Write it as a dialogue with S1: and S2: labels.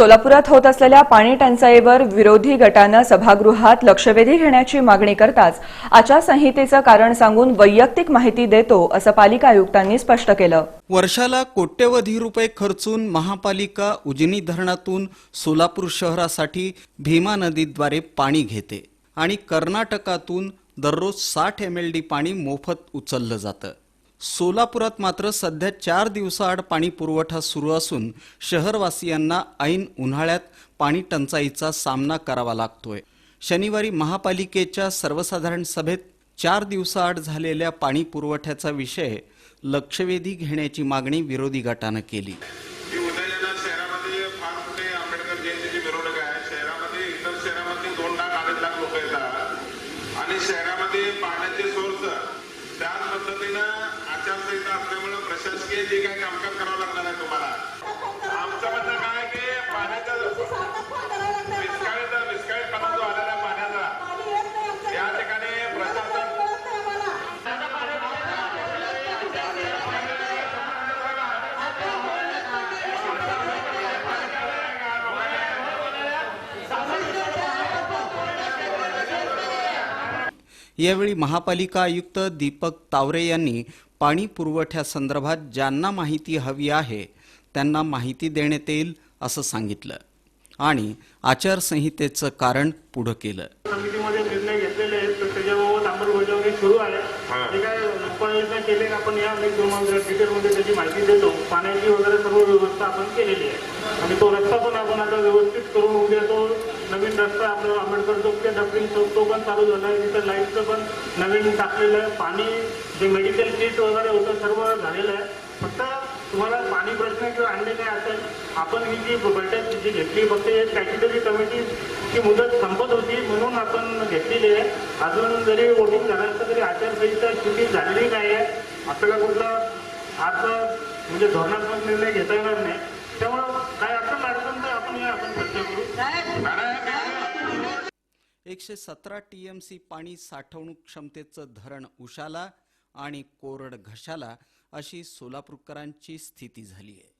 S1: सोलापुरात होत असलेल्या पाणी टंचाईवर विरोधी गटानं सभागृहात लक्षवेधी घेण्याची मागणी करताच आचारसंहितेचं कारण सांगून वैयक्तिक माहिती देतो असं पालिका आयुक्तांनी स्पष्ट केलं.
S2: वर्षाला कोट्यवधी रुपये खर्चून महापालिका उजनी धरणातून सोलापूर शहरासाठी भीमा नदीद्वारे पाणी घेते आणि कर्नाटकातून दररोज साठ एम एल डी पाणी मोफत उचललं जातं. सोलापुरात मात्र सध्या चार दिवसाआड पाणी पुरवठा सुरू असून शहरवासियांना ऐन उन्हाळ्यात पाणी टंचाईचा सामना करावा लागतोय. शनिवारी महापालिकेच्या सर्वसाधारण सभेत चार दिवसाआड झालेल्या पाणी पुरवठ्याचा विषय लक्षवेधी घेण्याची मागणी विरोधी गटानं केली.
S3: आणि शहरामध्ये पाण्याचे सोर्स त्याच पद्धतीनं आचारसंहिता असल्यामुळे प्रशासकीय जे काही कामकाज करावं लागणार आहे तुम्हाला
S2: यावेळी महापालिका आयुक्त दीपक तावरे यांनी पाणी पुरवठ्यासंदर्भात ज्यांना माहिती हवी आहे त्यांना माहिती देण्यात येईल असं सांगितलं. आणि आचारसंहितेचं कारण पुढं केलं.
S4: समितीमध्ये निर्णय घेतलेले आहेत तर त्याच्याबाबत अंमलबजावणी सुरू आहे. उपाययोजना केले आपण या मी तुम्हाला डिटेलमध्ये त्याची माहिती देतो. पाण्याची वगैरे सर्व व्यवस्था आपण केलेली आहे. आणि तो रस्ता पण आपण आता व्यवस्थित करून उद्या तो नवीन रस्ता आपला आंबेडकर चौक ते डबलिंग चौक तो पण चालू झाला आहे. तिथं लाईटचं पण नवीन टाकलेलं आहे. पाणी जे मेडिकल किट वगैरे होतं सर्व झालेलं आहे. फक्त तुम्हाला पाणी प्रश्न किंवा आणले काय असेल आपण ही जी बैठक जी घेतली फक्त एक तरी कमिटी ची मुदत संपत होती म्हणून आपण घेतलेली आहे. अजून जरी वोटिंग झालं तरी आचारसंहिता स्थिती झालेली नाही आहे. आपल्याला कुठला आज म्हणजे धोरणात्मक निर्णय घेता येणार नाही. त्यामुळं काय अडचण अडचण तर आपण या आपण चर्चा करू.
S2: एकशे सतरा टी एम सी पाणी साठवणूक क्षमतेचं धरण उशाला. आणि कोरड घशाला अशी सोलापूरकरांची स्थिती झाली आहे.